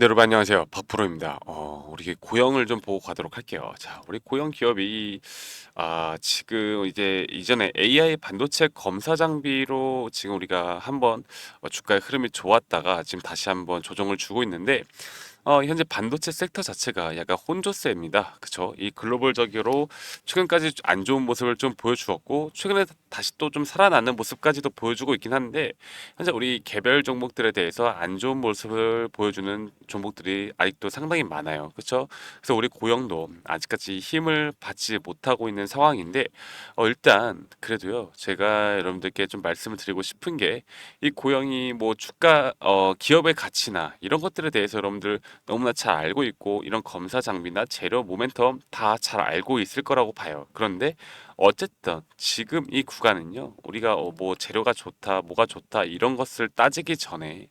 네, 여러분 안녕하세요. 박프로입니다. 어, 우리 고영을 좀 보고 가도록 할게요. 자, 우리 고영 기업이 아, 지금 이제 이전에 AI 반도체 검사 장비로 지금 우리가 한번 어, 주가의 흐름이 좋았다가 지금 다시 한번 조정을 주고 있는데 어, 현재 반도체 섹터 자체가 약간 혼조세입니다. 그쵸? 이 글로벌적으로 최근까지 안 좋은 모습을 좀 보여주었고, 최근에 다시 또 좀 살아나는 모습까지도 보여주고 있긴 한데, 현재 우리 개별 종목들에 대해서 안 좋은 모습을 보여주는 종목들이 아직도 상당히 많아요. 그쵸? 그래서 우리 고영도 아직까지 힘을 받지 못하고 있는 상황인데, 어, 일단, 그래도요, 제가 여러분들께 좀 말씀을 드리고 싶은 게, 이 고영이 뭐 주가, 어, 기업의 가치나 이런 것들에 대해서 여러분들 너무나 잘 알고 있고 이런 검사 장비나 재료 모멘텀 다 잘 알고 있을 거라고 봐요. 그런데 어쨌든 지금 이 구간은요. 우리가 어, 뭐 재료가 좋다, 뭐가 좋다 이런 것을 따지기 전에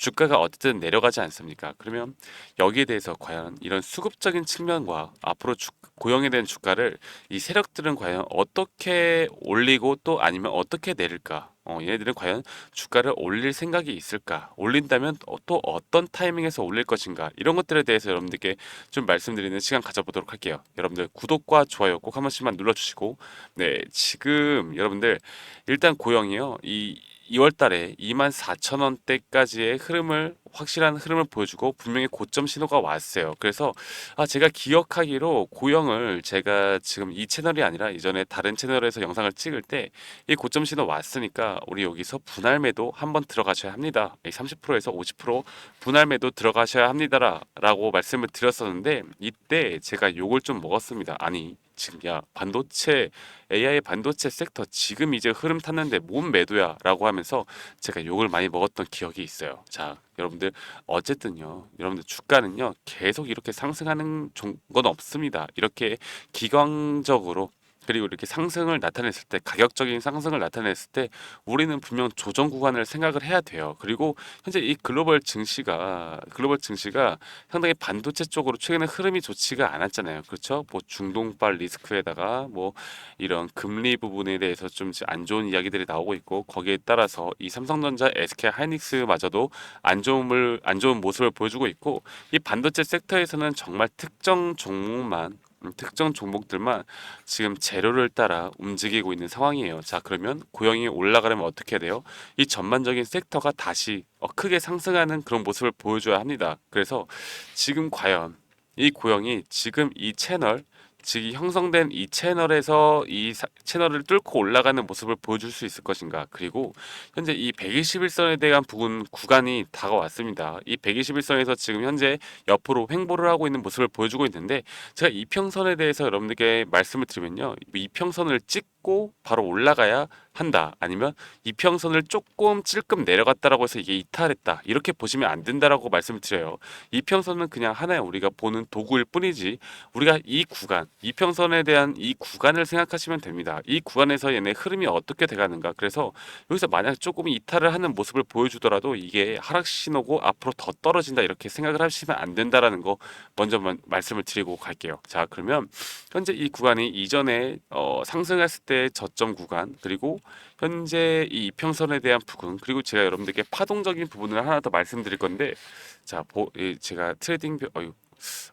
주가가 어쨌든 내려가지 않습니까? 그러면 여기에 대해서 과연 이런 수급적인 측면과 앞으로 주, 고용에 대한 주가를 이 세력들은 과연 어떻게 올리고 또 아니면 어떻게 내릴까? 어, 얘네들은 과연 주가를 올릴 생각이 있을까? 올린다면 어, 또 어떤 타이밍에서 올릴 것인가? 이런 것들에 대해서 여러분들께 좀 말씀드리는 시간 가져보도록 할게요. 여러분들 구독과 좋아요 꼭 한 번씩만 눌러주시고, 네, 지금 여러분들 일단 고용이요. 이 2월 달에 24,000원대까지의 흐름을 확실한 흐름을 보여주고 분명히 고점 신호가 왔어요. 그래서 아 제가 기억하기로 고영을 제가 지금 이 채널이 아니라 이전에 다른 채널에서 영상을 찍을 때 이 고점 신호 왔으니까 우리 여기서 분할 매도 한번 들어가셔야 합니다. 30%에서 50% 분할 매도 들어가셔야 합니다라고 말씀을 드렸었는데 이때 제가 욕을 좀 먹었습니다. 아니 지금 야 반도체 AI 반도체 섹터 지금 이제 흐름 탔는데 뭔 매도야라고 하면서 제가 욕을 많이 먹었던 기억이 있어요. 자, 여러분들 어쨌든요. 여러분들 주가는요. 계속 이렇게 상승하는 종- 건 없습니다. 이렇게 기관적으로 그리고 이렇게 상승을 나타냈을 때 가격적인 상승을 나타냈을 때 우리는 분명 조정 구간을 생각을 해야 돼요. 그리고 현재 이 글로벌 증시가 글로벌 증시가 상당히 반도체 쪽으로 최근에 흐름이 좋지가 않았잖아요. 그렇죠? 뭐 중동발 리스크에다가 뭐 이런 금리 부분에 대해서 좀 안 좋은 이야기들이 나오고 있고 거기에 따라서 이 삼성전자, SK 하이닉스마저도 안 좋음을 안 좋은 모습을 보여주고 있고 이 반도체 섹터에서는 정말 특정 종목만 음, 특정 종목들만 지금 재료를 따라 움직이고 있는 상황이에요. 자, 그러면 고용이 올라가려면 어떻게 돼요? 이 전반적인 섹터가 다시 어, 크게 상승하는 그런 모습을 보여줘야 합니다. 그래서 지금 과연 이 고용이 지금 이 채널 즉 형성된 이 채널에서 이 사- 채널을 뚫고 올라가는 모습을 보여줄 수 있을 것인가? 그리고 현재 이 121선에 대한 부분 구간이 다가왔습니다. 이 121선에서 지금 현재 옆으로 횡보를 하고 있는 모습을 보여주고 있는데 제가 이평선에 대해서 여러분들께 말씀을 드리면요. 이평선을 찍고 바로 올라가야 한다 아니면 이평선을 조금 찔끔 내려갔다라고 해서 이게 이탈했다 이렇게 보시면 안 된다라고 말씀을 드려요 이평선은 그냥 하나의 우리가 보는 도구일 뿐이지 우리가 이 구간, 이평선에 대한 이 구간을 생각하시면 됩니다. 이 구간에서 얘네 흐름이 어떻게 돼가는가. 그래서 여기서 만약 조금 이탈을 하는 모습을 보여주더라도 이게 하락 신호고 앞으로 더 떨어진다 이렇게 생각을 하시면 안 된다라는 거 먼저 만- 말씀을 드리고 갈게요. 자 그러면 현재 이 구간이 이전에 어, 상승했을 때 저점 구간 그리고 현재 이 이평선에 대한 부분 그리고 제가 여러분들께 파동적인 부분을 하나 더 말씀드릴 건데 자, 보, 이 제가 트레이딩 표, 어유,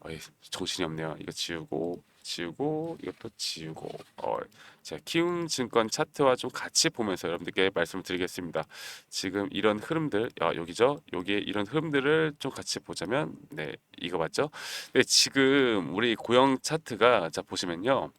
어이, 정신이 없네요. 이거 지우고, 지우고, 이것도 지우고, 어, 제가 키움 증권 차트와 좀 같이 보면서 여러분들께 말씀을 드리겠습니다. 지금 이런 흐름들, 아, 여기죠? 여기에 이런 흐름들을 좀 같이 보자면, 네, 이거 맞죠? 네, 지금 우리 고형 차트가, 자, 보시면요.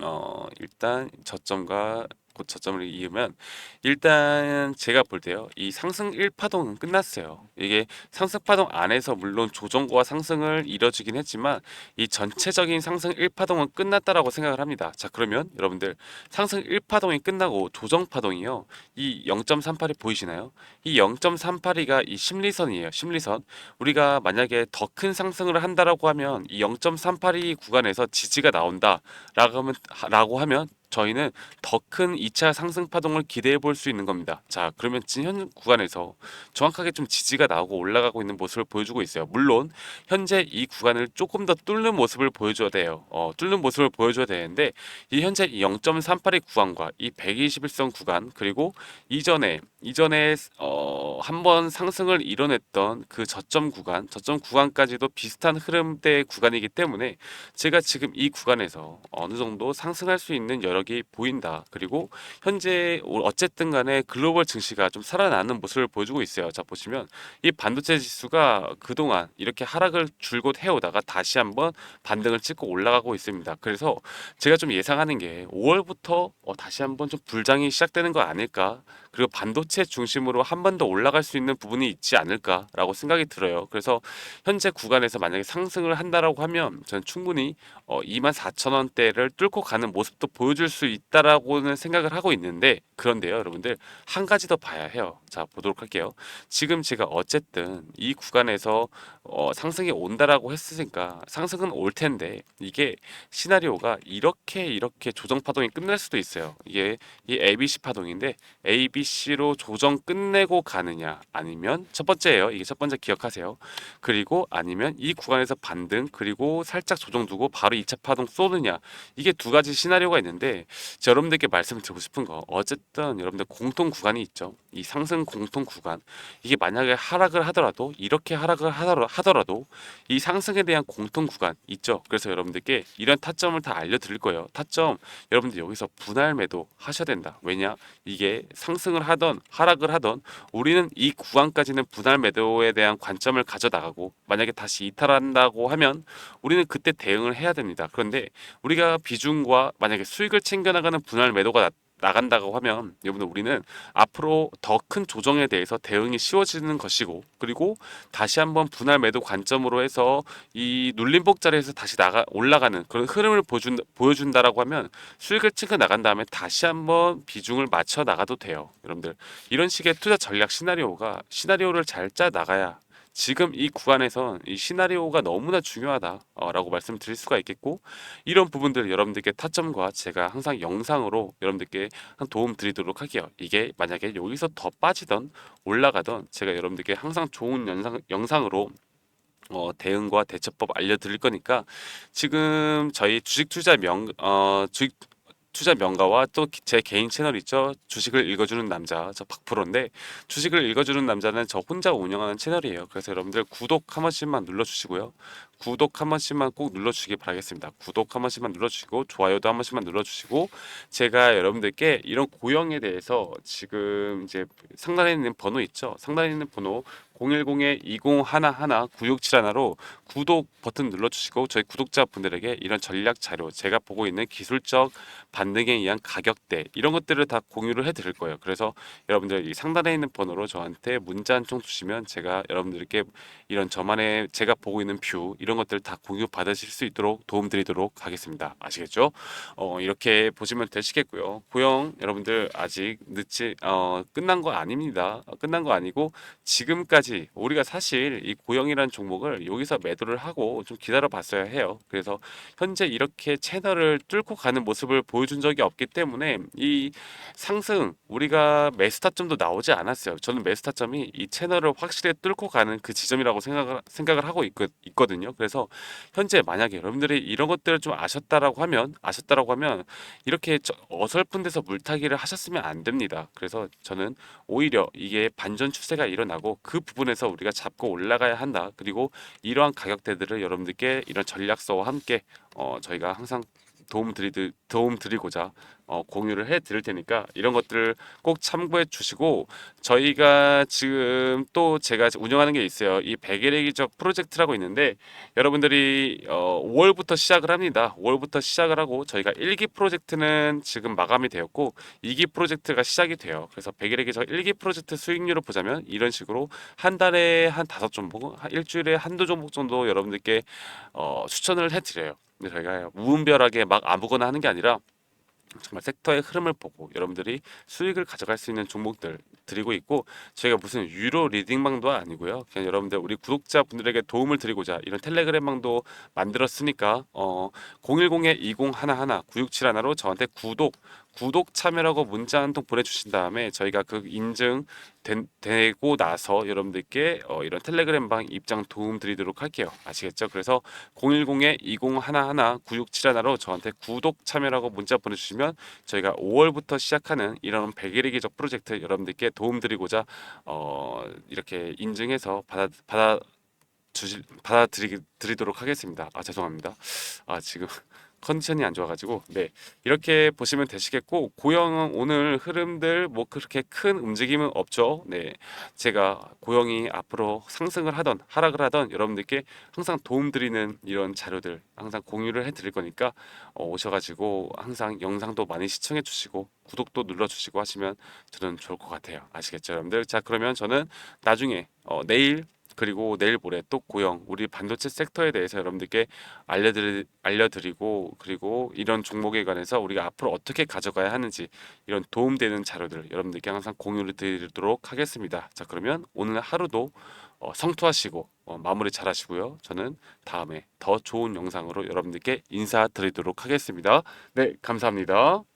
어, 일단 저점과 곧 저점을 이으면 일단 제가 볼 때요. 이 상승 1파동은 끝났어요. 이게 상승 파동 안에서 물론 조정과 상승을 이뤄주긴 했지만 이 전체적인 상승 1파동은 끝났다라고 생각을 합니다. 자, 그러면 여러분들 상승 1파동이 끝나고 조정 파동이요. 이 0.38이 보이시나요? 이 0.38이가 이 심리선이에요. 심리선. 우리가 만약에 더 큰 상승을 한다라고 하면 이 0.38이 구간에서 지지가 나온다라고 하면 라고 하면 저희는 더 큰 2차 상승 파동을 기대해 볼 수 있는 겁니다. 자, 그러면 지금 현 구간에서 정확하게 좀 지지가 나오고 올라가고 있는 모습을 보여주고 있어요. 물론 현재 이 구간을 조금 더 뚫는 모습을 보여줘야 돼요. 어, 뚫는 모습을 보여줘야 되는데 이 현재 0.38의 구간과 이 121선 구간 그리고 이전에 이전에 어, 한번 상승을 이뤄냈던 그 저점 구간, 저점 구간까지도 비슷한 흐름대 구간이기 때문에 제가 지금 이 구간에서 어느 정도 상승할 수 있는 여력이 보인다. 그리고 현재 어쨌든 간에 글로벌 증시가 좀 살아나는 모습을 보여주고 있어요. 자, 보시면 이 반도체 지수가 그동안 이렇게 하락을 줄곧 해오다가 다시 한번 반등을 찍고 올라가고 있습니다. 그래서 제가 좀 예상하는 게 5월부터 어, 다시 한번 좀 불장이 시작되는 거 아닐까? 그리고 반도체 중심으로 한 번 더 올라갈 수 있는 부분이 있지 않을까라고 생각이 들어요. 그래서 현재 구간에서 만약에 상승을 한다라고 하면 저는 충분히 어, 24,000원대를 뚫고 가는 모습도 보여줄 수 있다라고는 생각을 하고 있는데 그런데요, 여러분들 한 가지 더 봐야 해요. 자, 보도록 할게요. 지금 제가 어쨌든 이 구간에서 어, 상승이 온다라고 했으니까 상승은 올 텐데 이게 시나리오가 이렇게 이렇게 조정 파동이 끝날 수도 있어요. 이게 이 ABC 파동인데 ABC로 조정 끝내고 가느냐 아니면 첫 번째예요. 이게 첫 번째 기억하세요. 그리고 아니면 이 구간에서 반등 그리고 살짝 조정 두고 바로 2차 파동 쏘느냐 이게 두 가지 시나리오가 있는데 여러분들께 말씀을 드리고 싶은 거 어쨌든 여러분들 공통 구간이 있죠. 이 상승 공통 구간 이게 만약에 하락을 하더라도 이렇게 하락을 하더라- 하더라도 이 상승에 대한 공통 구간 있죠. 그래서 여러분들께 이런 타점을 다 알려드릴 거예요. 타점 여러분들 여기서 분할 매도 하셔야 된다. 왜냐 이게 상승을 하던 하락을 하던 우리는 이 구간까지는 분할 매도에 대한 관점을 가져 나가고 만약에 다시 이탈한다고 하면 우리는 그때 대응을 해야 됩니다. 그런데 우리가 비중과 만약에 수익을 챙겨 나가는 분할 매도가 나, 나간다고 하면 여러분들 우리는 앞으로 더 큰 조정에 대해서 대응이 쉬워지는 것이고 그리고 다시 한번 분할 매도 관점으로 해서 이 눌림목 자리에서 다시 나가 올라가는 그런 흐름을 보여준, 보여준다라고 하면 수익을 챙겨 나간 다음에 다시 한번 비중을 맞춰 나가도 돼요. 여러분들 이런 식의 투자 전략 시나리오가 시나리오를 잘 짜 나가야 지금 이 구간에선 이 시나리오가 너무나 중요하다라고 말씀드릴 수가 있겠고 이런 부분들 여러분들께 타점과 제가 항상 영상으로 여러분들께 한 도움 드리도록 할게요. 이게 만약에 여기서 더 빠지던 올라가던 제가 여러분들께 항상 좋은 영상, 영상으로 어, 대응과 대처법 알려드릴 거니까 지금 저희 주식 투자 명, 어, 주식 투자 명가와 또 제 개인 채널 있죠. 주식을 읽어주는 남자, 저 박프로인데 주식을 읽어주는 남자는 저 혼자 운영하는 채널이에요. 그래서 여러분들 구독 한 번씩만 눌러주시고요. 구독 한 번씩만 꼭 눌러주시기 바라겠습니다. 구독 한 번씩만 눌러주시고 좋아요도 한 번씩만 눌러주시고 제가 여러분들께 이런 고영에 대해서 지금 이제 상단에 있는 번호 있죠. 상단에 있는 번호 010-2011-9671로 구독 버튼 눌러주시고 저희 구독자분들에게 이런 전략 자료 제가 보고 있는 기술적 반등에 의한 가격대 이런 것들을 다 공유를 해드릴 거예요. 그래서 여러분들 이 상단에 있는 번호로 저한테 문자 한 통 주시면 제가 여러분들께 이런 저만의 제가 보고 있는 뷰 이런 것들 다 공유 받으실 수 있도록 도움드리도록 하겠습니다. 아시겠죠? 어, 이렇게 보시면 되시겠고요. 고영 여러분들 아직 늦지 어, 끝난 거 아닙니다. 어, 끝난 거 아니고 지금까지 우리가 사실 이 고영이라는 종목을 여기서 매도를 하고 좀 기다려 봤어야 해요. 그래서 현재 이렇게 채널을 뚫고 가는 모습을 보여준 적이 없기 때문에 이 상승 우리가 매수타점도 나오지 않았어요. 저는 매수타점이 이 채널을 확실히 뚫고 가는 그 지점이라고 생각을 생각을 하고 있, 있거든요. 그래서 현재 만약에 여러분들이 이런 것들을 좀 아셨다라고 하면 아셨다라고 하면 이렇게 저- 어설픈 데서 물타기를 하셨으면 안 됩니다. 그래서 저는 오히려 이게 반전 추세가 일어나고 그 부분에서 우리가 잡고 올라가야 한다. 그리고 이러한 가격대들을 여러분들께 이런 전략서와 함께 어, 저희가 항상 도움 드리 도움 드리고자 어, 공유를 해 드릴 테니까 이런 것들을 꼭 참고해 주시고 저희가 지금 또 제가 운영하는 게 있어요. 이 백일의기적 프로젝트라고 있는데 여러분들이 어, 5월부터 시작을 합니다. 5월부터 시작을 하고 저희가 1기 프로젝트는 지금 마감이 되었고 2기 프로젝트가 시작이 돼요. 그래서 백일의기적 1기 프로젝트 수익률을 보자면 이런 식으로 한 달에 한 다섯 종목, 한 일주일에 한두 종목 정도 여러분들께 어, 추천을 해 드려요. 근데 저희가 무분별하게 막 아무거나 하는 게 아니라 정말 섹터의 흐름을 보고 여러분들이 수익을 가져갈 수 있는 종목들 드리고 있고 저희가 무슨 유료 리딩방도 아니고요. 그냥 여러분들 우리 구독자분들에게 도움을 드리고자 이런 텔레그램방도 만들었으니까 어 010에 2011 9671로 저한테 구독 구독 참여라고 문자 한 통 보내주신 다음에 저희가 그 인증 된- 되고 나서 여러분들께 어, 이런 텔레그램 방 입장 도움 드리도록 할게요. 아시겠죠? 그래서 010에 2011 9671로 저한테 구독 참여라고 문자 보내주시면 저희가 5월부터 시작하는 이런 백일의 기적 프로젝트 여러분들께 도움 드리고자 어, 이렇게 인증해서 받아 받아 주실 받아들이 드리도록 하겠습니다. 아 죄송합니다. 아 지금 컨디션이 안 좋아가지고 네 이렇게 보시면 되시겠고 고영은 오늘 흐름들 뭐 그렇게 큰 움직임은 없죠. 네 제가 고영이 앞으로 상승을 하던 하락을 하던 여러분들께 항상 도움 드리는 이런 자료들 항상 공유를 해드릴 거니까 어, 오셔가지고 항상 영상도 많이 시청해 주시고 구독도 눌러 주시고 하시면 저는 좋을 것 같아요. 아시겠죠, 여러분들? 자 그러면 저는 나중에 어, 내일 그리고 내일 모레 또 고영 우리 반도체 섹터에 대해서 여러분들께 알려드리, 알려드리고 그리고 이런 종목에 관해서 우리가 앞으로 어떻게 가져가야 하는지 이런 도움되는 자료들 여러분들께 항상 공유를 드리도록 하겠습니다. 자 그러면 오늘 하루도 어, 성투하시고 어, 마무리 잘 하시고요. 저는 다음에 더 좋은 영상으로 여러분들께 인사드리도록 하겠습니다. 네 감사합니다.